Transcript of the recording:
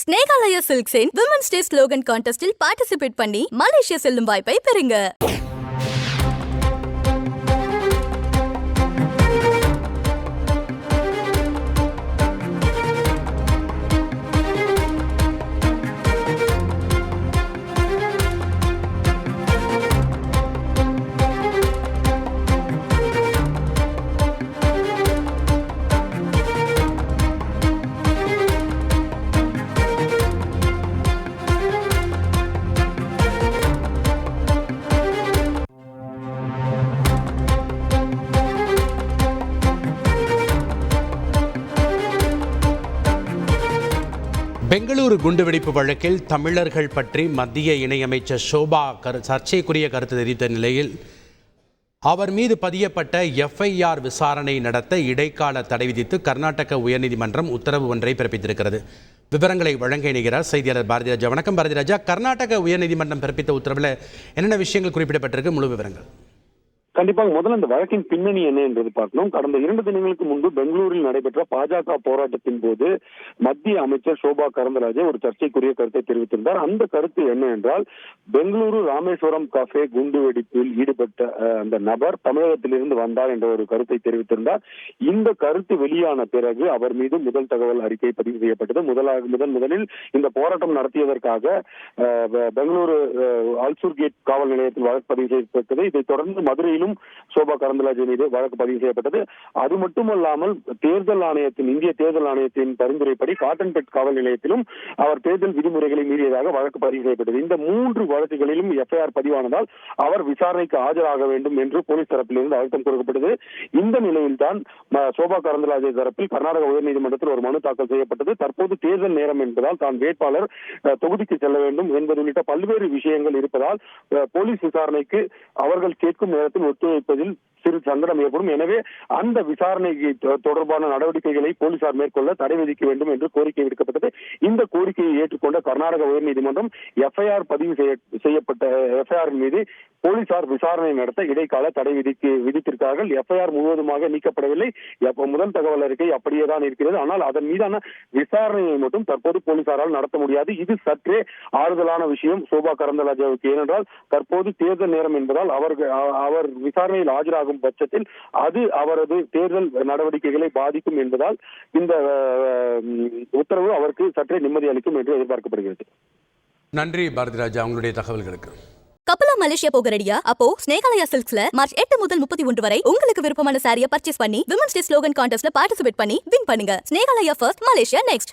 ஸ்னேகாலயா சில்க்ஸின் women's day slogan கான்டெஸ்டில் participate பண்ணி மலேசியா செல்லும் வாய்ப்பை பெறுங்க. பெங்களூரு குண்டுவெடிப்பு வழக்கில் தமிழர்கள் பற்றி மத்திய இணையமைச்சர் ஷோபா கரு சர்ச்சைக்குரிய கருத்து தெரிவித்த நிலையில் அவர் மீது பதியப்பட்ட எஃப்ஐஆர் விசாரணை நடத்த இடைக்கால தடை விதித்து கர்நாடக உயர்நீதிமன்றம் உத்தரவு ஒன்றை பிறப்பித்திருக்கிறது. விவரங்களை வழங்க இணைகிறார் செய்தியாளர் பாரதிராஜா. வணக்கம் பாரதிராஜா. கர்நாடக உயர்நீதிமன்றம் பிறப்பித்த உத்தரவில் என்னென்ன விஷயங்கள் குறிப்பிடப்பட்டிருக்கு? முழு விவரங்கள். கண்டிப்பாக முதல்ல இந்த வழக்கின் பின்னணி என்ன என்பது பார்க்கணும். கடந்த இரண்டு தினங்களுக்கு முன்பு பெங்களூரில் நடைபெற்ற பாஜக போராட்டத்தின் போது மத்திய அமைச்சர் சோபா கரந்தராஜே ஒரு சர்ச்சைக்குரிய கருத்தை தெரிவித்திருந்தார். அந்த கருத்து என்ன என்றால் பெங்களூரு ராமேஸ்வரம் கஃபே குண்டு வெடிப்பில் ஈடுபட்ட அந்த நபர் தமிழகத்திலிருந்து வந்தார் என்ற ஒரு கருத்தை தெரிவித்திருந்தார். இந்த கருத்து வெளியான பிறகு அவர் மீது முதல் தகவல் அறிக்கை பதிவு செய்யப்பட்டது. முதலாக முதன் முதலில் இந்த போராட்டம் நடத்தியதற்காக பெங்களூரு அல்சூர் ஆல்சூர் கேட் காவல் நிலையத்தில் வழக்கு பதிவு செய்யப்பட்டது. இதைத் தொடர்ந்து மதுரையிலும் மீதும் சோபா கரந்தலாஜி மீது வழக்கு பதிவு செய்யப்பட்டது. அது மட்டுமல்லாமல் தேர்தல் ஆணையத்தின் இந்திய தேர்தல் ஆணையத்தின் பரிந்துரைப்படி காட்டன்பெட் காவல் நிலையத்திலும் அவர் தேர்தல் விதிமுறைகளை மீறியதாக வழக்கு பதிவு செய்யப்பட்டது. இந்த மூன்று வழக்குகளிலும் எஃப்ஐஆர் பதிவானதால் அவர் விசாரணைக்கு ஆஜராக வேண்டும் என்று போலீஸ் தரப்பிலிருந்து அழுத்தம் கொடுக்கப்பட்டது. இந்த நிலையில்தான் சோபா கரந்தலாஜே தரப்பில் கர்நாடக உயர்நீதிமன்றத்தில் ஒரு மனு தாக்கல் செய்யப்பட்டது. தற்போது தேர்தல் நேரம் என்பதால் தான் வேட்பாளர் தொகுதிக்கு செல்ல வேண்டும் என்பது உள்ளிட்ட பல்வேறு விஷயங்கள் இருப்பதால் போலீஸ் விசாரணைக்கு அவர்கள் கேட்கும் நேரத்தில் ஒத்துழைப்பதில் சிறு சங்கடம் ஏற்படும். எனவே அந்த விசாரணைக்கு தொடர்பான நடவடிக்கைகளை போலீசார் மேற்கொள்ள தடை விதிக்க வேண்டும் என்று கோரிக்கை விடுக்கப்பட்டது. இந்த கோரிக்கையை ஏற்றுக்கொண்ட கர்நாடக உயர்நீதிமன்றம் எஃப்ஐஆர் பதிவு செய்ய- செய்யப்பட்ட எஃப்ஐஆர் மீது போலீசார் விசாரணை நடத்த இடைக்கால தடை விதிக்கு விதித்திருக்கார்கள் எஃப்ஐஆர் முழுவதுமாக நீக்கப்படவில்லை. முதல் தகவல் அறிக்கை அப்படியே தான் இருக்கிறது. ஆனால் அதன் மீதான விசாரணையை மட்டும் தற்போது போலீசாரால் நடத்த முடியாது. இது சற்றே ஆறுதலான விஷயம். சோபா கரந்தலாஜாவுக்கு ஏனென்றால் தற்போது தேர்தல் நேரம் என்பதால் அவர் அவர் விசாரணையில் ஆஜராகும் பட்சத்தில் அது அவரது தேர்தல் நடவடிக்கைகளை பாதிக்கும் என்பதால் இந்த உத்தரவு அவருக்கு சற்றே நிம்மதி அளிக்கும் என்று எதிர்பார்க்கப்படுகிறது. நன்றி பாரதிராஜா உங்களுடைய தகவல்களுக்கு. நான் மலேசியா போக ரெடியா அப்போ ஸ்னேகாலயா சில்க்ஸ்ல மார்ச் எட்டு முதல் முப்பத்தி ஒன்று வரை உங்களுக்கு விருப்பமான சாரியை பர்ச்சேஸ் பண்ணி விமன்ஸ் டே ஸ்லோகன் கான்டெஸ்ட்ல பார்ட்டிசிபேட் பண்ணி வின் பண்ணுங்க. Snehalaya first Malaysia next